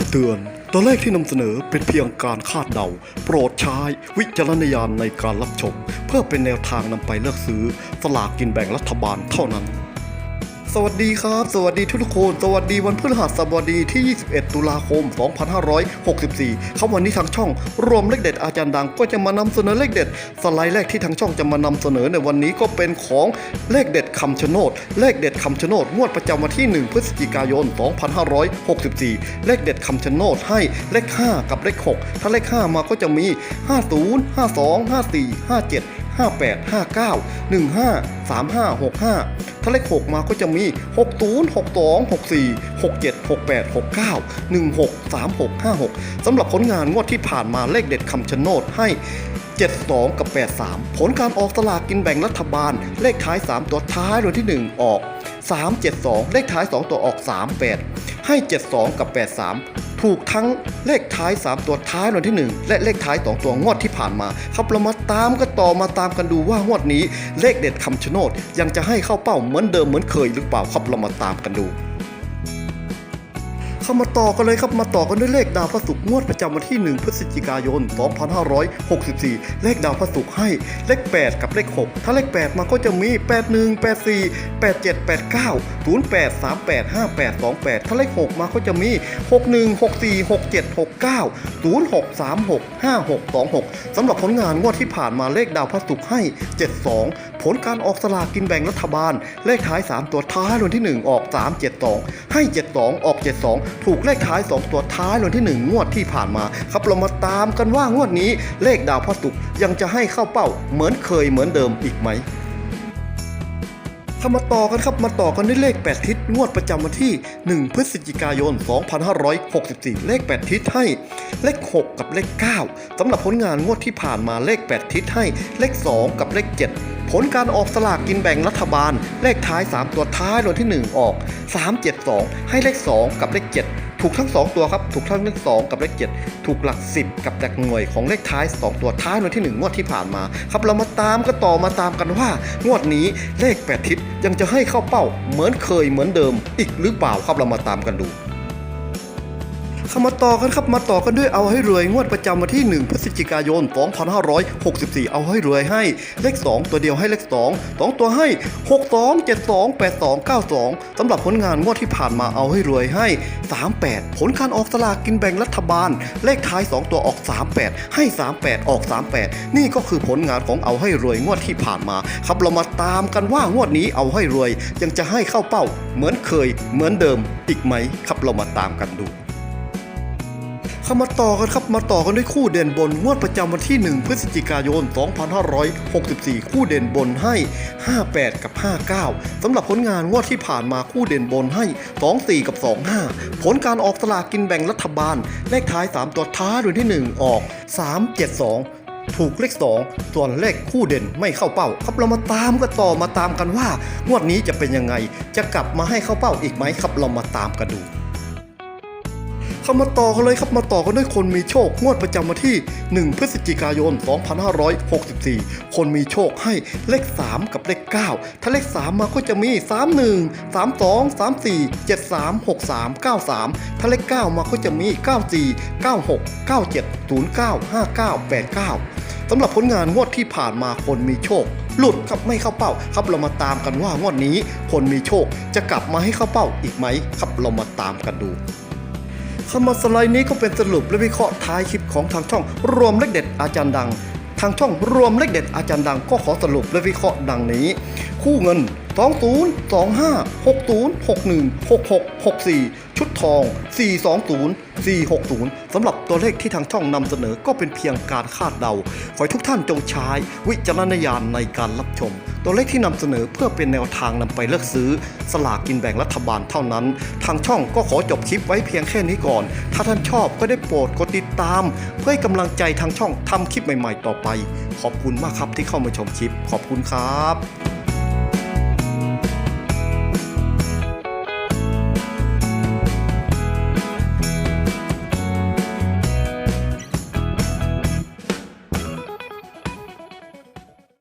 ำเตือน ตัวเลขที่นำเสนอเป็นเพียงการคาดเดา โปรดใช้วิจารณญาณในการรับชม เพื่อเป็นแนวทางนำไปเลือกซื้อสลากกินแบ่งรัฐบาลเท่านั้น สวัสดีครับ สวัสดีทุกคน สวัสดีวันพฤหัสบดีที่ 21 ตุลาคม 2564ครับวันนี้ทางช่อง รวมเลขเด็ดอาจารย์ดังก็จะมานำเสนอเลขเด็ด สไลด์แรกที่ทางช่องจะมานำเสนอในวันนี้ก็เป็นของเลขเด็ดคำชะโนด เลขเด็ดคำชะโนดงวดประจำวันที่ 1 พฤศจิกายน 2564 เลขเด็ดคำชะโนดให้เลข 5 กับเลข 6 ถ้าเลข 5 มาก็จะมี 50 52 54 57 58 59 15 35 65 ถ้าเลข 6 มาก็จะมี 60 62 64 67 68 69 16 36 56สำหรับผลงานงวดที่ผ่านมาเลขเด็ดคำชะโนดให้ 72 กับ 83 ผลการออกสลากกินแบ่งรัฐบาล เลขท้าย 3 ตัวท้ายรางวที่ 1 ออก 372 เลขท้าย 2 ตัวออก 38 ให้ 72 กับ 83 ถูกทั้งเลขท้าย 3 ตัวท้ายรางวัลที่ 1 และเลขท้าย 2 ตัวงวดที่ผ่านมา ครับเรามาตามกันต่อมาตามกันดูว่างวดนี้ เลขเด็ดคำชะโนดยังจะให้เข้าเป้าเหมือนเดิมเหมือนเคยหรือเปล่าครับเรามาตามกันดู เข้ามาต่อกันเลยครับมาต่อกันด้วยเลขดาวพระศุกร์งวดประจำวันที่ 1 พฤศจิกายน 2564 เลขดาวพระศุกร์ให้เลข 8 กับเลข 6 ถ้าเลข 8 มาก็จะมี 81 84 87 89 08 38 58 28 ถ้าเลข 6 มาก็จะมี 61 64 67 69 06 36 56 26สำหรับผลงานงวดที่ผ่านมาเลขดาวพระศุกร์ให้ 72 ผลการออกสลากกินแบ่งรัฐบาล เลขท้าย 3 ตัวท้ายรางวัลที่ 1 ออก 372 ให้ 72 ออก 72ถูกเลขท้าย 2 ตัวท้ายรางวัลที่ 1 งวดที่ผ่านมา ครับเรามาตามกันว่างวดนี้เลขดาวพระศุกร์ยังจะให้เข้าเป้าเหมือนเคยเหมือนเดิมอีกไหม ข้ามาต่อกันครับมาต่อกันด้วยเลข 8 ทิศงวดประจำวันที่ 1 พฤศจิกายน 2564 เลข 8 ทิศให้ เลข 6 กับเลข 9สำหรับผลงานงวดที่ผ่านมาเลข 8 ทิศให้ เลข 2 กับเลข 7ผลการออกสลากกินแบ่งรัฐบาล เลขท้าย 3 ตัวท้ายรางวัลที่ 1 ออก 372 ให้เลข 2 กับเลข 7 ถูกทั้ง 2 ตัวครับถูกทั้งเลข2กับเลข7ถูกหลัก 10 กับหลักหน่วยของเลขท้าย 2 ตัวท้ายหน่วัลที่ 1 งวดที่ผ่านมาครับเรามาตามก็ต่อมาตามกันว่า งวดนี้เลข 8 ทิศยังจะให้เข้าเป้าเหมือนเคยเหมือนเดิมอีกหรือเปล่าครับเรามาตามกันดู เข้ามาต่อกันครับมาต่อกันด้วยเอาให้รวยงวดประจำวันที่ 1 พฤศจิกายน 2564 เอาให้รวยให้ เลข 2 ตัวเดียวให้เลข 2 2 ตัวให้ 62 72 82 92สำหรับผลงานงวดที่ผ่านมาเอาให้รวยให้ 38 ผลการออกสลากกินแบ่งรัฐบาล เลขท้าย 2 ตัวออก 38 ให้ 38 ออก 38 นี่ก็คือผลงานของเอาให้รวยงวดที่ผ่านมา ครับเรามาตามกันว่างวดนี้เอาให้รวยยังจะให้เข้าเป้า เหมือนเคย เหมือนเดิมอีกไหมครับเรามาตามกันดู เข้ามาต่อกันครับมาต่อกันด้วยคู่เด่นบนงวดประจำวันที่ 1 พฤศจิกายน 2564 คู่เด่นบนให้ 58 กับ 59สำหรับผลงานงวดที่ผ่านมาคู่เด่นบนให้ 24 กับ 25 ผลการออกสลากกินแบ่งรัฐบาล เลขท้าย 3 ตัวท้ายรางวัลที่ 1 ออก 372ถูกเลข2ส่วนเลขคู่เด่นไม่เข้าเป้า ครับเรามาตามกันต่อมาตามกันว่า งวดนี้จะเป็นยังไง จะกลับมาให้เข้าเป้าอีกไหมครับเรามาตามกันดู เข้ามาต่อกันเลยครับมาต่อกันด้วยคนมีโชคงวดประจำวันที่ 1 พฤศจิกายน 2564 คนมีโชคให้เลข 3 กับเลข 9 ถ้าเลข 3 มาก็จะมี 31 32 34 73 63 93 ถ้าเลข 9 มาก็จะมี 94 96 97 09 59 89 สำหรับผลงานงวดที่ผ่านมาคนมีโชคหลุดครับไม่เข้าเป้าครับเรามาตามกันว่างวดนี้ คนมีโชคจะกลับมาให้เข้าเป้าอีกไหมครับเรามาตามกันดู คำว่าสไลด์นี้ก็เป็นสรุปและวิเคราะห์ท้ายคลิปของทางช่องรวมเลขเด็ดอาจารย์ดัง ทางช่องรวมเลขเด็ดอาจารย์ดังก็ขอสรุปและวิเคราะห์ดังนี้ คู่เงิน 20 25 60 61 66 64 ชุดทอง 420 460 สำหรับตัวเลขที่ทางช่องนำเสนอก็เป็นเพียงการคาดเดา ขอให้ทุกท่านจงใช้วิจารณญาณในการรับชม ตัวเลขที่นำเสนอเพื่อเป็นแนวทางนำไปเลือกซื้อ สลากกินแบ่งรัฐบาลเท่านั้น ทางช่องก็ขอจบคลิปไว้เพียงแค่นี้ก่อน ถ้าท่านชอบก็ได้โปรดกดติดตาม เพื่อให้กำลังใจทางช่องทำคลิปใหม่ ๆ ต่อไป ขอบคุณมากครับที่เข้ามาชมคลิป ขอบคุณครับ